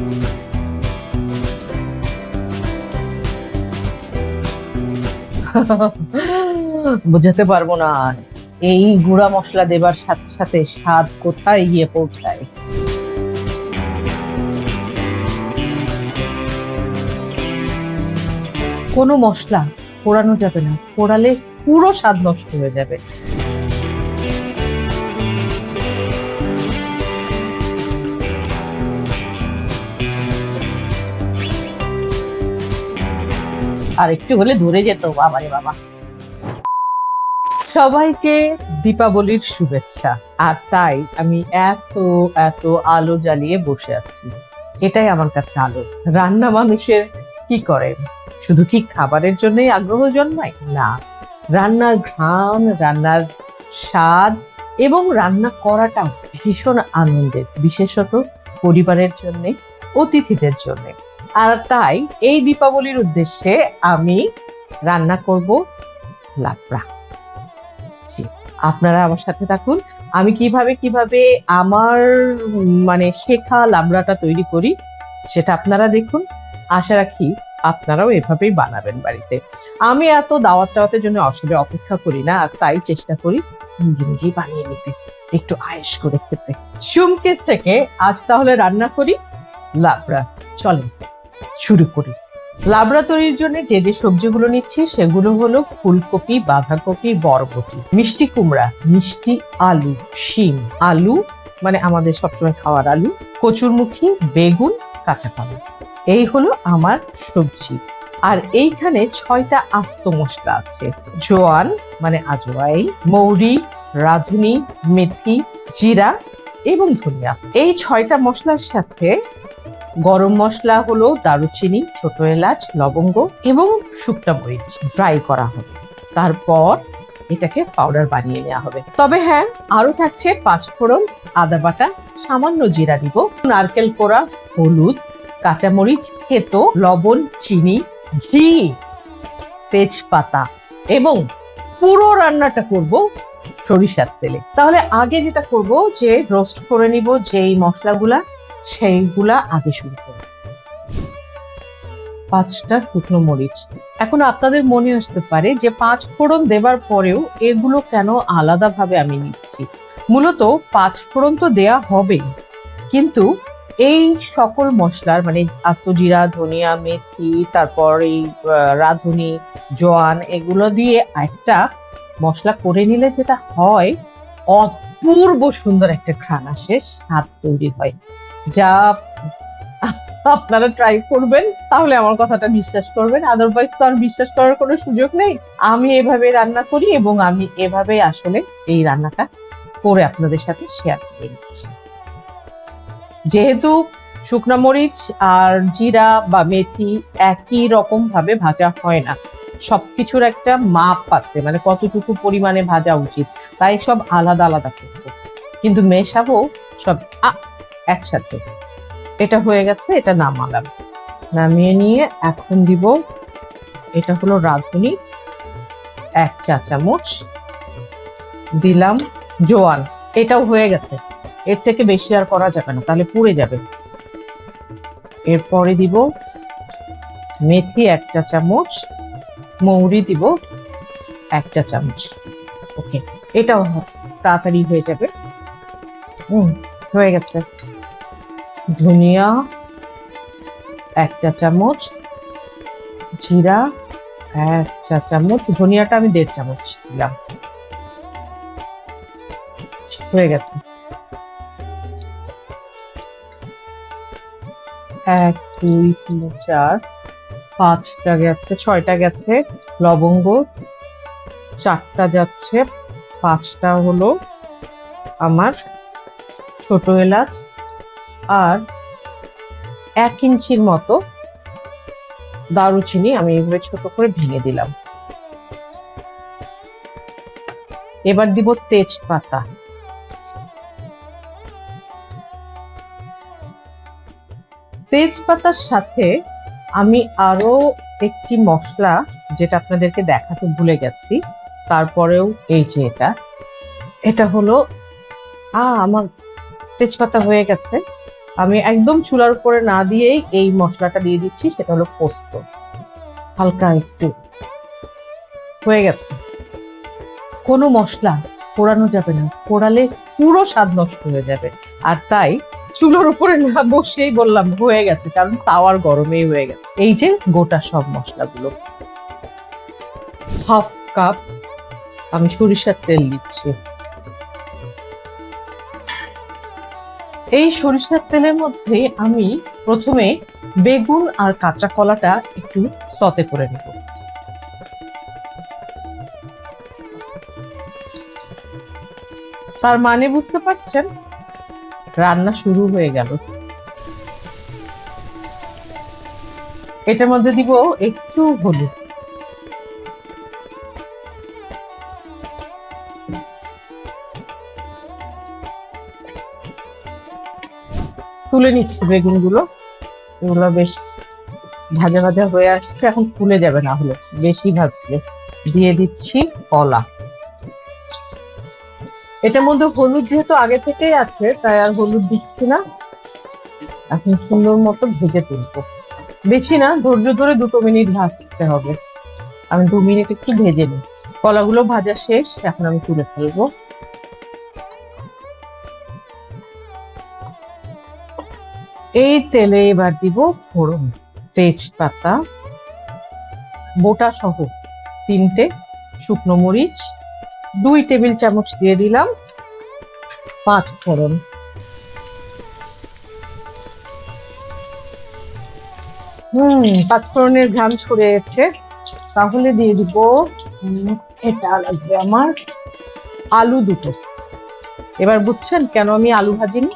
বুঝাতে পারব না। এই গুঁড়া মশলা দেবার সাথে সাথে স্বাদ কোথায় গিয়ে পৌঁছায় কোনো মশলা পোড়ানো যাবে না, পোড়ালে পুরো স্বাদ নষ্ট হয়ে যাবে আর একটু হলে ধরে যেত, বাবারে বাবা। সবাইকে দীপাবলির শুভেচ্ছা। আর তাই আমি এত এত আলো জ্বালিয়ে বসে আছি। এটাই আমার কাছে আলো। রান্না মানুষের কি করেন শুধু কি খাবারের জন্যই আগ্রহ জন্মায়? না। রান্নার ঘ্রাণ, রান্নার স্বাদ এবং রান্না করাটাও ভীষণ আনন্দের, বিশেষত পরিবারের জন্যে, অতিথিদের জন্য। আর তাই এই দীপাবলির উদ্দেশ্যে আমি রান্না করব লাবড়া জি, আপনারা আমার সাথে থাকুন। আমি কীভাবে কীভাবে আমার মানে শেখা লাবড়াটা তৈরি করি সেটা আপনারা দেখুন। আশা রাখি আপনারাও এভাবেই বানাবেন বাড়িতে। আমি এত দাওয়াত টাওয়াতের জন্য আসলে অপেক্ষা করি না আর তাই চেষ্টা করি নিজে নিজেই বানিয়ে নিতে। একটু আয়েস করে খেতে। সুমকেস থেকে আজ তাহলে রান্না করি লাবড়া চলেন। শুরু করি। লাবড়া তৈরির জন্য যে যে সবজিগুলো নিচ্ছি, সেগুলো হলো ফুলকপি, বাঁধাকপি, বরবটি, মিষ্টি কুমড়া, মিষ্টি আলু, শিম। আলু মানে আমাদের সবসময় খাওয়ার আলু, কচুরমুখী, বেগুন, কাঁচা কলা এই হলো আমার সবজি। আর এইখানে ছয়টা আস্ত মশলা আছে। জোয়ান মানে আজওয়াইন মৌরি, রাঁধুনি, মেথি, জিরা এবং ধনিয়া। এই ছয়টা মশলার সাথে গরম মশলা হলো দারুচিনি, ছোট এলাচ, লবঙ্গ এবং শুকনা মরিচ ড্রাই করা হবে। তারপর এটাকে পাউডার বানিয়ে নেওয়া হবে। তবে হ্যাঁ আরও থাকছে পাঁচফোড়ন আদা বাটা, সামান্য জিরা দিব, নারকেল কোড়া, হলুদ, কাঁচামরিচ, থেতো, লবণ, চিনি, ঘি, তেজপাতা এবং পুরো রান্নাটা করব সরিষার তেলে। তাহলে আগে যেটা করব যে রোস্ট করে নিব যেই মশলাগুলা। সেইগুলা আগে শুরু করব পাঁচটা শুকনো মরিচ। এখন আপনাদের মনে আসতে পারে যে পাঁচ ফোড়ন দেবার পরেও এগুলো কেন আলাদাভাবে আমি নিচ্ছি। মূলত পাঁচ ফোড়ন তো দেয়া হবেই। কিন্তু এই সকল মশলার মানে আস্ত জিরা, ধনিয়া, মেথি, তারপর এই রাঁধুনি, জোয়ান, এগুলো দিয়ে একটা মশলা করে নিলে যেটা হয়, অপূর্ব সুন্দর একটা ঘ্রাণ আসে, স্বাদ তৈরি হয়। যা আপনারা ট্রাই করবেন, তাহলে আমার কথাটা বিশ্বাস করবেন। আদারওয়াইজ তো আর বিশ্বাস করার কোনো সুযোগ নেই। আমি এভাবে রান্না করি এবং আমি এভাবে আসলে এই রান্নাটা করে আপনাদের সাথে শেয়ার করে নিচ্ছি। যেহেতু শুকনো মরিচ আর জিরা বা মেথি একই রকম ভাবে ভাজা হয় না, সবকিছুর একটা মাপ আছে মানে কতটুকু পরিমাণে ভাজা উচিত, তাই সব আলাদা আলাদা করব কিন্তু মেশাবো সব। একসাথে। এটা হয়ে গেছে, এটা নামালাম। নামিয়ে নিয়ে এখন দিব, এটা হলো রাঁধুনি, এক চা চামচ দিলাম জোয়ান। এটাও হয়ে গেছে। এর থেকে বেশি আর করা যাবে না, তাহলে পুড়ে যাবে। এরপরে দিব মেথি এক চা চামচ, মৌরি দিব এক চা চামচ। ওকে, এটাও তাড়াতাড়ি হয়ে যাবে। হুম, হয়ে গেছে। ধনিয়া, এক চা চামচ, জিরা, এক চা চামচ, ধনিয়াটা আমি দেড় চামচ দিলাম। হয়ে গেছে। এক, দুই, তিন, চার, পাঁচটা গেছে, ছয়টা গেছে, লবঙ্গ চারটা যাচ্ছে, পাঁচটা হলো আমার ছোট এলাচ আর এক ইঞ্চির মতো দারুচিনি আমি এইভাবে ছোট করে ভেঙে দিলাম। এবার দিব তেজপাতা। তেজপাতার সাথে আমি আরও একটি মশলা যেটা আপনাদেরকে দেখাতে ভুলে গেছি, তারপরেও এই যে এটা এটা হলো আ আমার তেজপাতা হয়ে গেছে। আমি একদম চুলার উপরে না দিয়েই এই মশলাটা দিয়ে দিচ্ছি, সেটা হলো পোস্ত। হালকা একটু। হয়ে গেছে। কোনো মশলা পোড়ানো যাবে না। পোড়ালে পুরো স্বাদ নষ্ট হয়ে যাবে। আর তাই চুলোর উপরে না বসেই বললাম, হয়ে গেছে, কারণ তাওয়ার গরমেই হয়ে গেছে। এই যে গোটা সব মশলাগুলো। হাফ কাপ আমি সরিষার তেল দিচ্ছি। এই সরিষার তেলের মধ্যে আমি প্রথমে বেগুন আর কাঁচা কলাটা একটু সতে করে নেব। তার মানে বুঝতে পারছেন? রান্না শুরু হয়ে গেল। এটার মধ্যে দিব একটু হলুদ। তুলে নিচ্ছি বেগুনগুলো। এগুলো বেশ ভাজা ভাজা হয়ে আসছে, এখন ফুলে যাবে না হলে। বেশি ভাজলে। দিয়ে দিচ্ছি কলা। এটার মধ্যে হলুদ যেহেতু আগে থেকেই আছে, তাই আর হলুদ দিচ্ছি না। এখন সুন্দর মতো ভেজে তুলবো। বেশি না, ধৈর্য ধরে দুটো মিনিট ভাজতে হবে। আমি দু মিনিট একটু ভেজে নিই। কলাগুলো ভাজা শেষ, এখন আমি তুলে ফেলব। এই তেলে এবার দিব ফোড়ন, তেজপাতা, বোটা সহ তিনটে শুকনো মরিচ, দুই টেবিল চামচ দিয়ে দিলাম পাঁচ ফোড়ন। হুম, পাঁচ ফোড়নের ঘাম ছড়ে গেছে। তাহলে দিয়ে দিব এটা লাগবে আমার আলু দুটো। এবার বুঝছেন কেন আমি আলু ভাজিনি?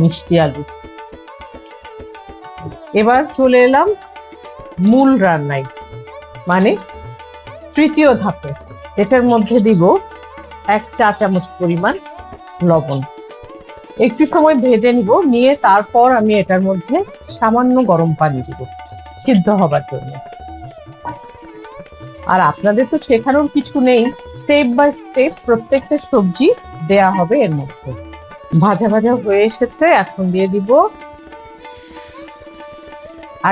মিষ্টি আলু। এবার চলে এলাম মূল রান্নায় মানে তৃতীয় ধাপে। এটার মধ্যে দিব এক চা চামচ পরিমাণ লবণ। একটু সময় ভেজে নিব, নিয়ে তারপর আমি এটার মধ্যে সামান্য গরম পানি দিব, সিদ্ধ হবার জন্য। আর আপনাদের তো শেখানোর কিছু নেই স্টেপ বাই স্টেপ প্রত্যেকটা সবজি দেয়া হবে এর মধ্যে। ভাজা ভাজা হয়ে এসেছে, এখন দিয়ে দিব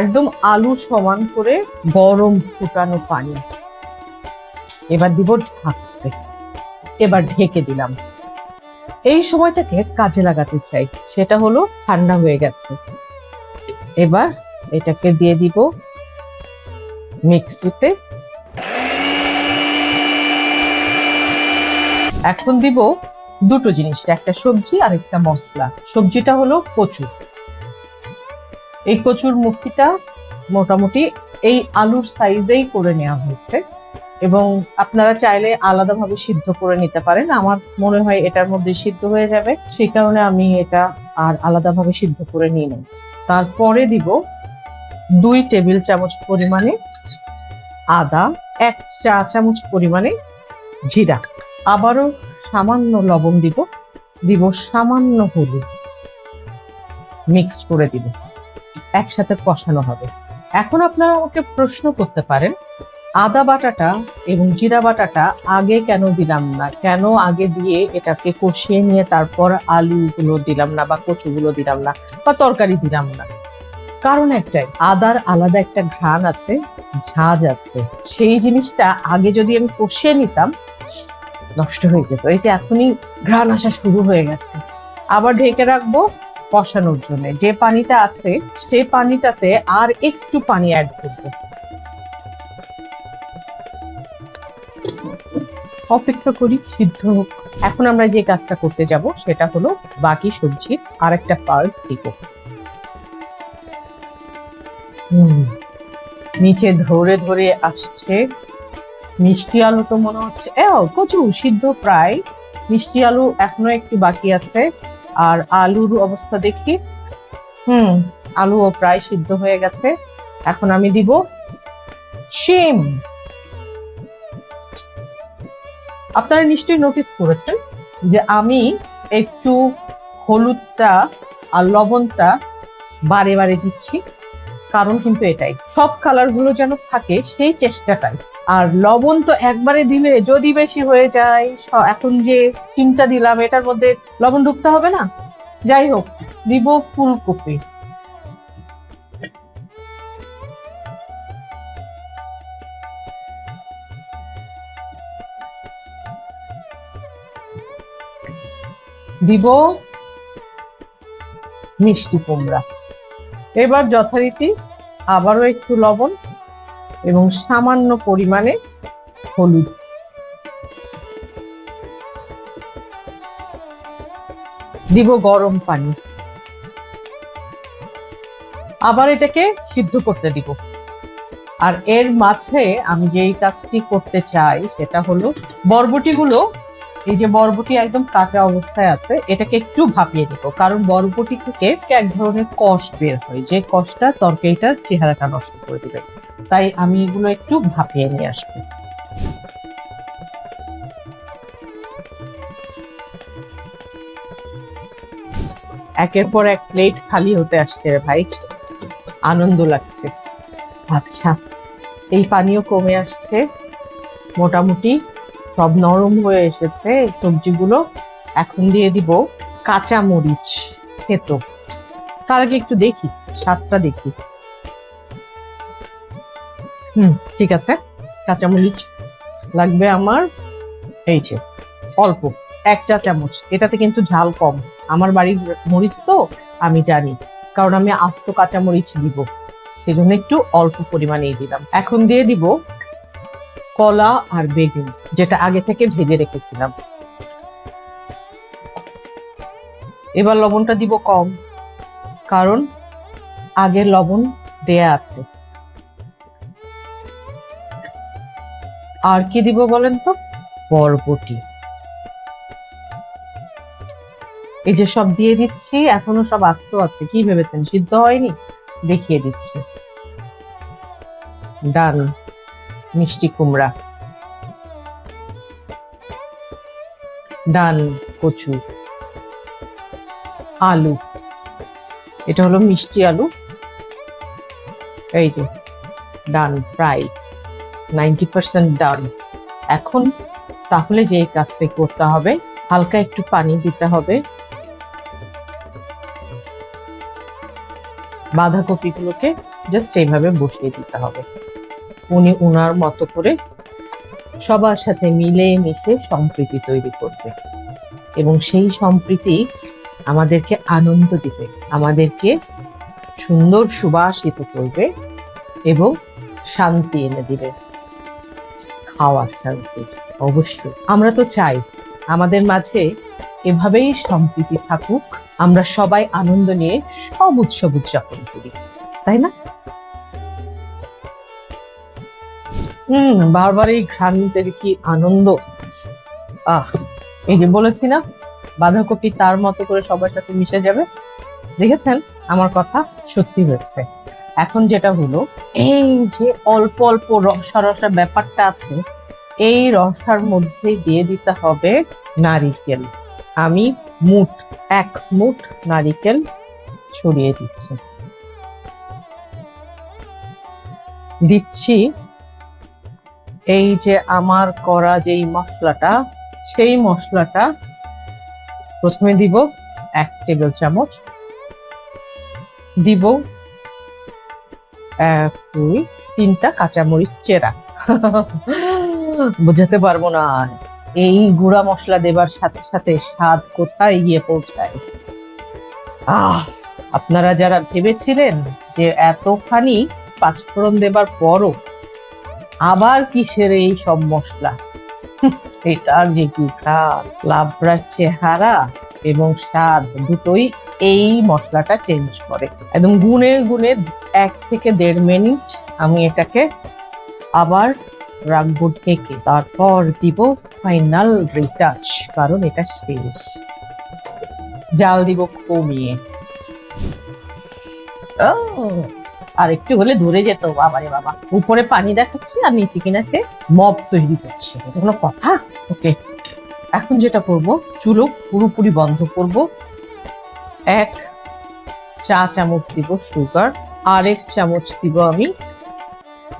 একদম আলু সমান করে গরম ফুটানো পানি। এবার দিব ঢাকতে। এবার ঢেকে দিলাম। এই সময়টাকে কাজে লাগাতে চাই, সেটা হলো ঠান্ডা হয়ে গেছে। এবার এটাকে দিয়ে দিব মিক্সিতে। এখন দিব দুটো জিনিস, একটা সবজি আর একটা মশলা। সবজিটা হলো কচু। এই কচুর মুখিটা মোটামুটি এই আলুর সাইজেই করে নেওয়া হয়েছে এবং আপনারা চাইলে আলাদাভাবে সিদ্ধ করে নিতে পারেন। আমার মনে হয় এটার মধ্যে সিদ্ধ হয়ে যাবে। সেই কারণে আমি এটা আর আলাদাভাবে সিদ্ধ করে নিয়ে নেব তারপরে দিব দুই টেবিল চামচ পরিমাণে আদা, এক চা চামচ পরিমাণে জিরা। আবারও সামান্য লবণ দিব দিব সামান্য হলুদ। মিক্স করে দিব। একসাথে কষানো হবে। এখন আপনারা আমাকে প্রশ্ন করতে পারেন, আদা বাটাটা এবং জিরা বাটাটা আগে কেন দিলাম না? কেন আগে দিয়ে এটাকে কষিয়ে নিয়ে তারপর আলুগুলো দিলাম না বা কচুগুলো দিলাম না বা তরকারি দিলাম না? কারণ একটাই, আদার আলাদা একটা ঘ্রাণ আছে, ঝাঁজ আছে। সেই জিনিসটা আগে যদি আমি কষিয়ে নিতাম নষ্ট হয়ে যেত। এই যে এখনই ঘ্রাণ আসা শুরু হয়ে গেছে। আবার ঢেকে রাখব কষানোর জন্য। যে পানিটা আছে সেই পানিটাতে আর একটু পানি অ্যাড করব। অপেক্ষা করি, সিদ্ধ হোক। এখন আমরা যে কাজটা করতে যাব, সেটা হলো বাকি সবজির আর একটা পার্ট দিব। নিচে ধরে ধরে আসছে মিষ্টি আলু তো মনে হচ্ছে, এ কচু সিদ্ধ প্রায়। মিষ্টি আলু এখনও একটু বাকি আছে, আর আলুর অবস্থা দেখি। হুম, আলুও প্রায় সিদ্ধ হয়ে গেছে। এখন আমি দিব শিম। আপনারা নিশ্চয়ই নোটিস করেছেন যে আমি একটু হলুদটা আর লবণটা বারে বারে দিচ্ছি। কারণ কিন্তু এটাই। সব কালারগুলো যেন থাকে সেই চেষ্টাটাই। আর লবণ তো একবারে দিলে যদি বেশি হয়ে যায় এখন যে চিমটা দিলাম, এটার মধ্যে লবণ ঢুকতে হবে না? যাই হোক, দিব ফুলকপি। দিব মিষ্টি কুমড়া। এবার যথারীতি আবারও একটু লবণ এবং সামান্য পরিমাণে হলুদ। দিব গরম পানি। আবার এটাকে সিদ্ধ করতে দিব। আর এর মাঝে আমি যেই কাজটি করতে চাই সেটা হলো বরবটিগুলো এই যে বরবটি একদম কাঁচা অবস্থায় আছে, এটাকে একটু ভাপিয়ে নিব, কারণ বরবটি থেকে এক ধরনের কষ বের হয়, যে কষটা তরকারিটার চেহারাটা নষ্ট করে দিবে। তাই আমি এগুলো একটু ভাপিয়ে নিয়ে আসব। একের পর এক প্লেট খালি হতে আসছে রে ভাই, আনন্দ লাগছে। আচ্ছা এই পানিও কমে আসছে, মোটামুটি সব নরম হয়ে এসেছে। সবজিগুলো এখন দিয়ে দিব কাঁচা মরিচ খেতো তার আগে একটু দেখি, স্বাদটা দেখি। হুম, ঠিক আছে। কাঁচা মরিচ লাগবে আমার, এই যে, অল্প, এক চা চামচ। এটাতে কিন্তু ঝাল কম। আমার বাড়ির মরিচ তো, আমি জানি। কারণ আমি আস্ত কাঁচা মরিচ দিব। সেজন্য একটু অল্প পরিমাণেই দিলাম। এখন দিয়ে দিব কলা আর বেগুন, যেটা আগে থেকে ভেজে রেখেছিলাম। এবার লবণটা দিব কম, কারণ আগে লবণ দেয়া আছে। আর কি দিব বলেন তো? বরবটি। এই যে সব দিয়ে দিচ্ছি, এখনও সব আস্ত আছে। কি ভেবেছেন? সিদ্ধ হয়নি? দেখিয়ে দিচ্ছি। ডাল মিষ্টি কুমড়া, ডাল, কচু, আলু। এটা হলো মিষ্টি আলু। এই যে ডান প্রায় নাইনটি পার্সেন্ট ডান এখন তাহলে যে এই কাজটা করতে হবে, হালকা একটু পানি দিতে হবে। বাঁধাকপিগুলোকে জাস্ট এইভাবে বসিয়ে দিতে হবে। উনি উনার মতো করে সবার সাথে মিলে মিশে সম্প্রীতি তৈরি করবে। এবং সেই সম্প্রীতি আমাদেরকে আনন্দ দিবে, আমাদেরকে সুন্দর সুবাসিত করবে এবং শান্তি এনে দিবে। খাওয়ার শান্তি, অবশ্যই। আমরা তো চাই আমাদের মাঝে এভাবেই সম্প্রীতি থাকুক, আমরা সবাই আনন্দ নিয়ে সব উৎসব উদযাপন করি। তাই না? হম বারবার এই ঘ্রাণ কি আনন্দ। আহ, এই যে বলেছি না, বাঁধাকপি তার মতো করে সবার সাথে মিশে যাবে। দেখেছেন? আমার কথা সত্যি হয়েছে। এখন যেটা হলো, এই যে অল্প অল্প রসা রসা ব্যাপারটা আছে, এই রসার মধ্যে দিয়ে দিতে হবে নারিকেল। আমি মুঠ, এক মুঠ নারিকেল ছড়িয়ে দিচ্ছি। দিচ্ছি এই যে আমার করা যেই মশলাটা, সেই মশলাটা প্রথমে দিব এক টেবিল চামচ দিব দুই, তিনটা কাঁচামরিচ চেরা। বোঝাতে পারব না। এই গুঁড়া মশলা দেবার সাথে সাথে স্বাদ কোথায় গিয়ে পৌঁছায়? আহ, আপনারা যারা ভেবেছিলেন যে এতখানি পাঁচফোড়ন দেবার পরও আবার কিসের এই সব মশলা? এটার যে কি লাভরা চেহারা এবং স্বাদ দুটোই এই মশলাটা চেঞ্জ করে। একদম গুনে গুনে এক থেকে দেড় মিনিট আমি এটাকে আবার রাখব ঢেকে। তারপর দিব ফাইনাল রিটাচ কারণ এটা শেষ। জাল দিব কমিয়ে। ও, আর একটু হলে ধরে যেত বাবারে বাবা। উপরে পানি দেখাচ্ছি আর নিচে কিনাতে মব তৈরি করছে। কোনো কথা? ওকে। এখন যেটা করব, চুলো পুরোপুরি বন্ধ করব। এক চা চামচ দিব সুগার, আরেক চামচ দিব আমি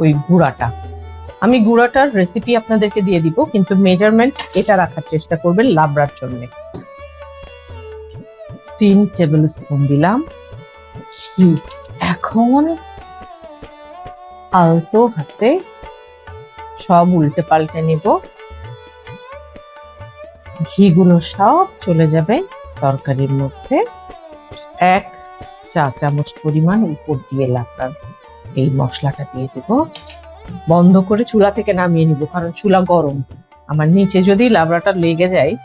ওই গুঁড়াটা। আমি গুঁড়াটার রেসিপি আপনাদেরকে দিয়ে দিব, কিন্তু মেজারমেন্ট এটা রাখার চেষ্টা করবেন লাবড়ার জন্য। তিন টেবিল স্পুন দিলাম। এখন আলতো হাতে সব উল্টে পাল্টে নিব। ঘিগুলো সব চলে যাবে তরকারির মধ্যে। এক চা চামচ পরিমাণ উপর দিয়ে লাবড়ার এই মশলাটা দিয়ে দেব। বন্ধ করে চুলা থেকে নামিয়ে নিব, কারণ চুলা গরম। আমার নিচে যদি লাবড়াটা লেগে যায়,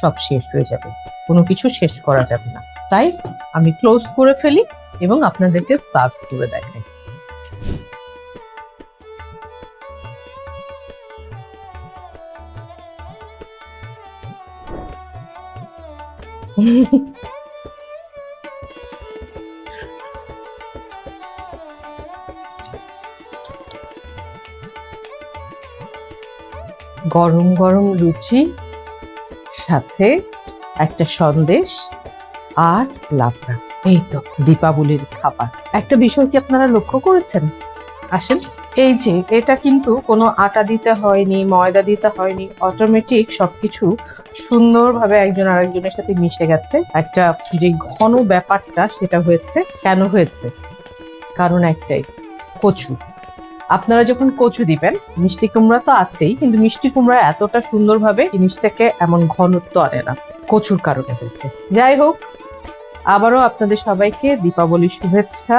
সব শেষ হয়ে যাবে। কোনো কিছু শেষ করা যাবে না। তাই আমি ক্লোজ করে ফেলি। এবং আপনাদেরকে সার্ভ করে দেখাই। গরম গরম লুচি সাথে একটা সন্দেশ আর লাবড়া। এই তো, দীপাবলির খাবার। একটা বিষয় কি আপনারা লক্ষ্য করেছেন? আসেন, এই যে, এটা কিন্তু কোনো আটা দিতে হয়নি, ময়দা দিতে হয়নি অটোমেটিক সবকিছু সুন্দরভাবে একজন আরেকজনের সাথে মিশে গেছে। একটা যে ঘন ব্যাপারটা, সেটা হয়েছে। কেন হয়েছে? কারণ একটাই, কচু। আপনারা যখন কচু দিবেন, মিষ্টি কুমড়া তো আছেই, কিন্তু মিষ্টি কুমড়া এতটা সুন্দরভাবে জিনিসটাকে এমন ঘনত্ব আনে না, কচুর কারণে হয়েছে। যাই হোক আবারও আপনাদের সবাইকে দীপাবলির শুভেচ্ছা।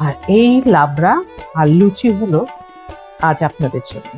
আর এই লাবড়া আর লুচি হলো আজ আপনাদের জন্য।